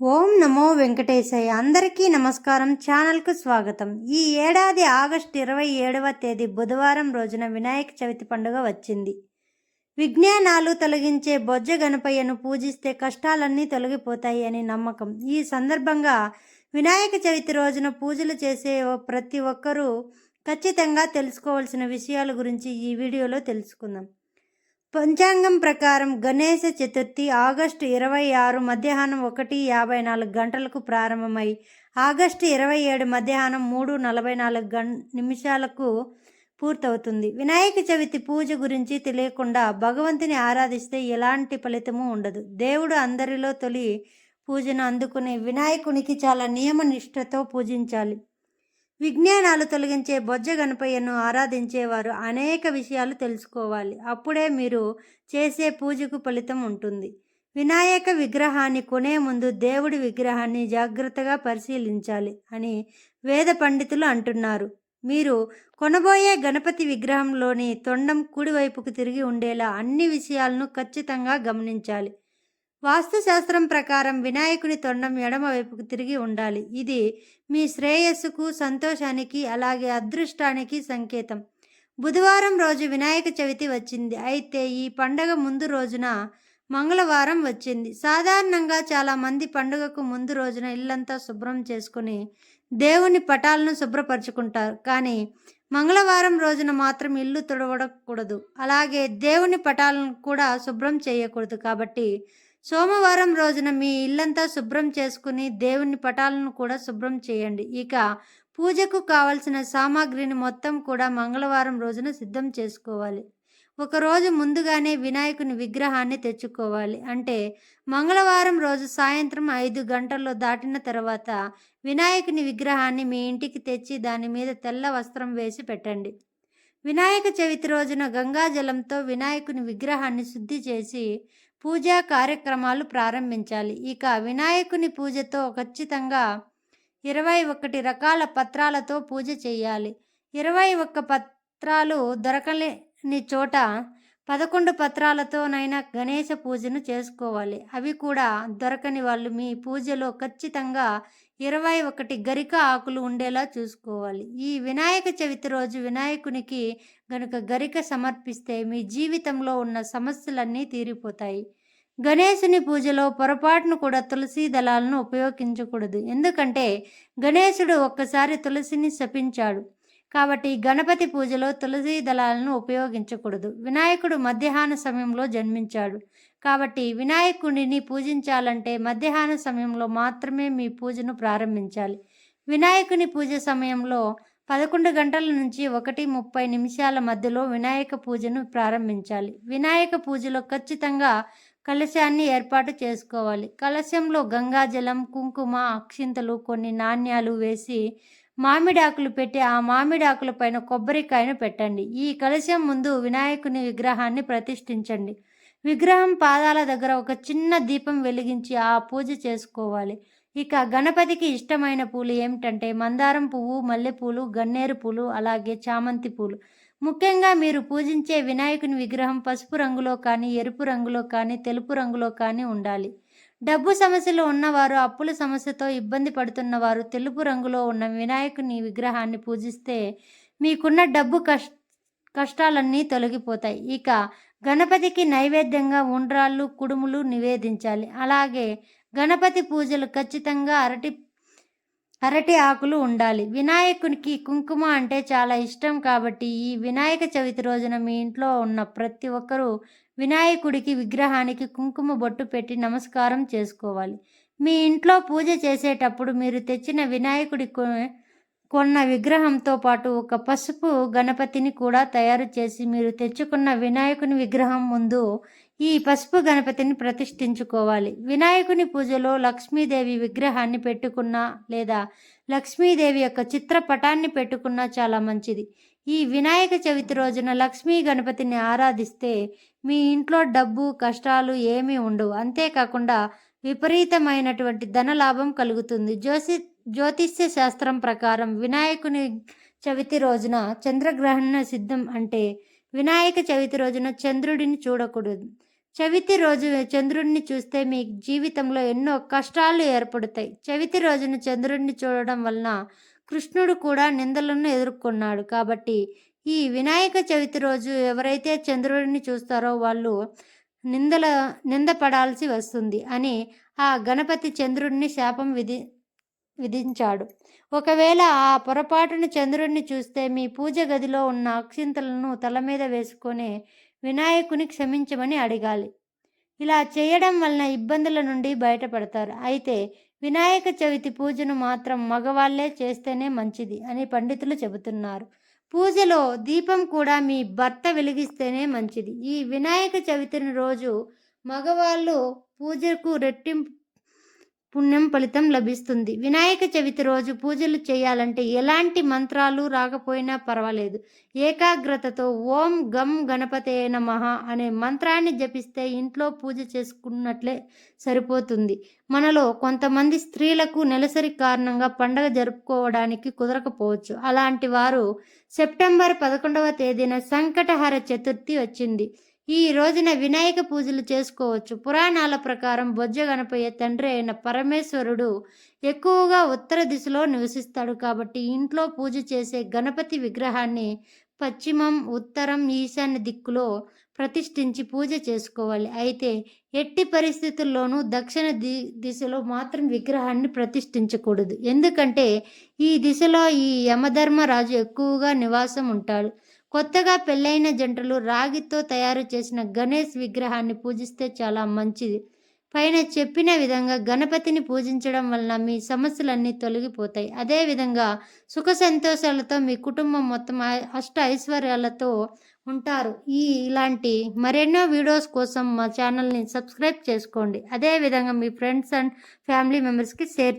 ఓం నమో వెంకటేశయ్య. అందరికీ నమస్కారం. ఛానల్కు స్వాగతం. ఈ ఏడాది ఆగస్టు ఇరవై ఏడవ తేదీ బుధవారం రోజున వినాయక చవితి పండుగ వచ్చింది. విజ్ఞానాలు తొలగించే బొజ్జ గణపయ్యను పూజిస్తే కష్టాలన్నీ తొలగిపోతాయి అని నమ్మకం. ఈ సందర్భంగా వినాయక చవితి రోజున పూజలు చేసే ప్రతి ఒక్కరూ ఖచ్చితంగా తెలుసుకోవాల్సిన విషయాల గురించి ఈ వీడియోలో తెలుసుకుందాం. పంచాంగం ప్రకారం గణేశ చతుర్థి ఆగస్టు ఇరవై ఆరు మధ్యాహ్నం ఒకటి యాభై నాలుగు గంటలకు ప్రారంభమై ఆగస్టు ఇరవై ఏడు మధ్యాహ్నం మూడు నలభై నాలుగు గం నిమిషాలకు పూర్తవుతుంది. వినాయక చవితి పూజ గురించి తెలియకుండా భగవంతుని ఆరాధిస్తే ఎలాంటి ఫలితము ఉండదు. దేవుడు అందరిలో తొలి పూజను అందుకునే వినాయకునికి చాలా నియమ నిష్ఠతో పూజించాలి. విజ్ఞానాలు తొలగించే బొజ్జ గణపయ్యను ఆరాధించేవారు అనేక విషయాలు తెలుసుకోవాలి. అప్పుడే మీరు చేసే పూజకు ఫలితం ఉంటుంది. వినాయక విగ్రహాన్ని కొనే ముందు దేవుడి విగ్రహాన్ని జాగ్రత్తగా పరిశీలించాలి అని వేద పండితులు అంటున్నారు. మీరు కొనబోయే గణపతి విగ్రహంలోని తొండం కుడివైపుకు తిరిగి ఉండేలా అన్ని విషయాలను ఖచ్చితంగా గమనించాలి. వాస్తుశాస్త్రం ప్రకారం వినాయకుని తొండం ఎడమ వైపుకు తిరిగి ఉండాలి. ఇది మీ శ్రేయస్సుకు సంతోషానికి అలాగే అదృష్టానికి సంకేతం. బుధవారం రోజు వినాయక చవితి వచ్చింది. అయితే ఈ పండగ ముందు రోజున మంగళవారం వచ్చింది. సాధారణంగా చాలామంది పండుగకు ముందు రోజున ఇల్లంతా శుభ్రం చేసుకుని దేవుని పటాలను శుభ్రపరచుకుంటారు. కానీ మంగళవారం రోజున మాత్రం ఇల్లు తుడవడకూడదు. అలాగే దేవుని పటాలను కూడా శుభ్రం చేయకూడదు. కాబట్టి సోమవారం రోజున మీ ఇల్లంతా శుభ్రం చేసుకుని దేవుని పటాలను కూడా శుభ్రం చేయండి. ఇక పూజకు కావలసిన సామాగ్రిని మొత్తం కూడా మంగళవారం రోజున సిద్ధం చేసుకోవాలి. ఒకరోజు ముందుగానే వినాయకుని విగ్రహాన్ని తెచ్చుకోవాలి. అంటే మంగళవారం రోజు సాయంత్రం ఐదు గంటల్లో దాటిన తర్వాత వినాయకుని విగ్రహాన్ని మీ ఇంటికి తెచ్చి దాని మీద తెల్ల వస్త్రం వేసి పెట్టండి. వినాయక చవితి రోజున గంగాజలంతో వినాయకుని విగ్రహాన్ని శుద్ధి చేసి పూజా కార్యక్రమాలు ప్రారంభించాలి. ఇక వినాయకుని పూజతో ఖచ్చితంగా ఇరవై ఒకటి రకాల పత్రాలతో పూజ చేయాలి. ఇరవై ఒక్క పత్రాలు దొరకలేని చోట పదకొండు పత్రాలతోనైనా గణేష పూజను చేసుకోవాలి. అవి కూడా దొరకని వాళ్ళు మీ పూజలో ఖచ్చితంగా ఇరవై ఒకటి గరిక ఆకులు ఉండేలా చూసుకోవాలి. ఈ వినాయక చవితి రోజు వినాయకునికి గనుక గరిక సమర్పిస్తే మీ జీవితంలో ఉన్న సమస్యలన్నీ తీరిపోతాయి. గణేశుని పూజలో పొరపాటును కూడా తులసి దళాలను ఉపయోగించకూడదు. ఎందుకంటే గణేశుడు ఒక్కసారి తులసిని శపించాడు. కాబట్టి గణపతి పూజలో తులసి దళాలను ఉపయోగించకూడదు. వినాయకుడు మధ్యాహ్న సమయంలో జన్మించాడు. కాబట్టి వినాయకుడిని పూజించాలంటే మధ్యాహ్న సమయంలో మాత్రమే మీ పూజను ప్రారంభించాలి. వినాయకుని పూజ సమయంలో పదకొండు గంటల నుంచి ఒకటి ముప్పై నిమిషాల మధ్యలో వినాయక పూజను ప్రారంభించాలి. వినాయక పూజలో ఖచ్చితంగా కలశాన్ని ఏర్పాటు చేసుకోవాలి. కలశంలో గంగాజలం కుంకుమ అక్షింతలు కొన్ని నాణ్యాలు వేసి మామిడాకులు పెట్టి ఆ మామిడాకుల పైన కొబ్బరికాయను పెట్టండి. ఈ కలశం ముందు వినాయకుని విగ్రహాన్ని ప్రతిష్ఠించండి. విగ్రహం పాదాల దగ్గర ఒక చిన్న దీపం వెలిగించి ఆ పూజ చేసుకోవాలి. ఇక గణపతికి ఇష్టమైన పూలు ఏమిటంటే మందారం పువ్వు మల్లెపూలు గన్నేరు పూలు అలాగే చామంతి పూలు. ముఖ్యంగా మీరు పూజించే వినాయకుని విగ్రహం పసుపు రంగులో కానీ ఎరుపు రంగులో కానీ తెలుపు రంగులో కానీ ఉండాలి. డబ్బు సమస్యలు ఉన్నవారు అప్పుల సమస్యతో ఇబ్బంది పడుతున్నవారు తెలుపు రంగులో ఉన్న వినాయకుని విగ్రహాన్ని పూజిస్తే మీకున్న డబ్బు కష్ కష్టాలన్నీ తొలగిపోతాయి. ఇక గణపతికి నైవేద్యంగా ఉండ్రాళ్ళు కుడుములు నివేదించాలి. అలాగే గణపతి పూజలు ఖచ్చితంగా అరటి అరటి ఆకులు ఉండాలి. వినాయకునికి కుంకుమ అంటే చాలా ఇష్టం కాబట్టి ఈ వినాయక చవితి రోజున మీ ఇంట్లో ఉన్న ప్రతి ఒక్కరూ వినాయకుడికి విగ్రహానికి కుంకుమ బొట్టు పెట్టి నమస్కారం చేసుకోవాలి. మీ ఇంట్లో పూజ చేసేటప్పుడు మీరు తెచ్చిన వినాయకుడి కొన్న విగ్రహంతో పాటు ఒక పసుపు గణపతిని కూడా తయారు చేసి మీరు తెచ్చుకున్న వినాయకుని విగ్రహం ముందు ఈ పసుపు గణపతిని ప్రతిష్ఠించుకోవాలి. వినాయకుని పూజలో లక్ష్మీదేవి విగ్రహాన్ని పెట్టుకున్నా లేదా లక్ష్మీదేవి యొక్క చిత్రపటాన్ని పెట్టుకున్నా చాలా మంచిది. ఈ వినాయక చవితి రోజున లక్ష్మీ గణపతిని ఆరాధిస్తే మీ ఇంట్లో డబ్బు కష్టాలు ఏమీ ఉండవు. అంతేకాకుండా విపరీతమైనటువంటి ధనలాభం కలుగుతుంది. జ్యోసి జ్యోతిష్య శాస్త్రం ప్రకారం వినాయకుని చవితి రోజున చంద్రగ్రహణ సిద్ధం అంటే వినాయక చవితి రోజున చంద్రుడిని చూడకూడదు. చవితి రోజు చంద్రుడిని చూస్తే మీ జీవితంలో ఎన్నో కష్టాలు ఏర్పడతాయి. చవితి రోజున చంద్రుడిని చూడడం వలన కృష్ణుడు కూడా నిందలను ఎదుర్కొన్నాడు. కాబట్టి ఈ వినాయక చవితి రోజు ఎవరైతే చంద్రుడిని చూస్తారో వాళ్ళు నిందల నిందపడాల్సి వస్తుంది అని ఆ గణపతి చంద్రుడిని శాపం విధి విధించాడు. ఒకవేళ ఆ పొరపాటున చంద్రుడిని చూస్తే మీ పూజ గదిలో ఉన్న అక్షింతలను తల మీద వేసుకొని వినాయకుని క్షమించమని అడగాలి. ఇలా చేయడం వలన ఇబ్బందుల నుండి బయటపడతారు. అయితే వినాయక చవితి పూజను మాత్రం మగవాళ్ళే చేస్తేనే మంచిది అని పండితులు చెబుతున్నారు. పూజలో దీపం కూడా మీ భర్త వెలిగిస్తేనే మంచిది. ఈ వినాయక చవితిని రోజు మగవాళ్ళు పూజకు రెట్టింపు పుణ్యం ఫలితం లభిస్తుంది. వినాయక చవితి రోజు పూజలు చేయాలంటే ఎలాంటి మంత్రాలు రాకపోయినా పర్వాలేదు. ఏకాగ్రతతో ఓం గం గణపతే నమః అనే మంత్రాన్ని జపిస్తే ఇంట్లో పూజ చేసుకున్నట్లే సరిపోతుంది. మనలో కొంతమంది స్త్రీలకు నెలసరి కారణంగా పండగ జరుపుకోవడానికి కుదరకపోవచ్చు. అలాంటి వారు సెప్టెంబర్ పదకొండవ తేదీన సంకటహర చతుర్థి వచ్చింది. ఈ రోజున వినాయక పూజలు చేసుకోవచ్చు. పురాణాల ప్రకారం బొజ్జ గణపయ్య తండ్రి అయిన పరమేశ్వరుడు ఎక్కువగా ఉత్తర దిశలో నివసిస్తాడు కాబట్టి ఇంట్లో పూజ చేసే గణపతి విగ్రహాన్ని పశ్చిమం ఉత్తరం ఈశాన్య దిక్కులో ప్రతిష్ఠించి పూజ చేసుకోవాలి. అయితే ఎట్టి పరిస్థితుల్లోనూ దక్షిణ ది దిశలో మాత్రం విగ్రహాన్ని ప్రతిష్ఠించకూడదు. ఎందుకంటే ఈ దిశలో ఈ యమధర్మరాజు ఎక్కువగా నివాసం ఉంటాడు. కొత్తగా పెళ్ళైన జంటలు రాగితో తయారు చేసిన గణేష్ విగ్రహాన్ని పూజిస్తే చాలా మంచిది. పైన చెప్పిన విధంగా గణపతిని పూజించడం వలన మీ సమస్యలన్నీ తొలగిపోతాయి. అదేవిధంగా సుఖ సంతోషాలతో మీ కుటుంబం మొత్తం అష్ట ఐశ్వర్యాలతో ఉంటారు. ఈ ఇలాంటి మరెన్నో వీడియోస్ కోసం మా ఛానల్ని సబ్స్క్రైబ్ చేసుకోండి. అదేవిధంగా మీ ఫ్రెండ్స్ అండ్ ఫ్యామిలీ మెంబర్స్కి షేర్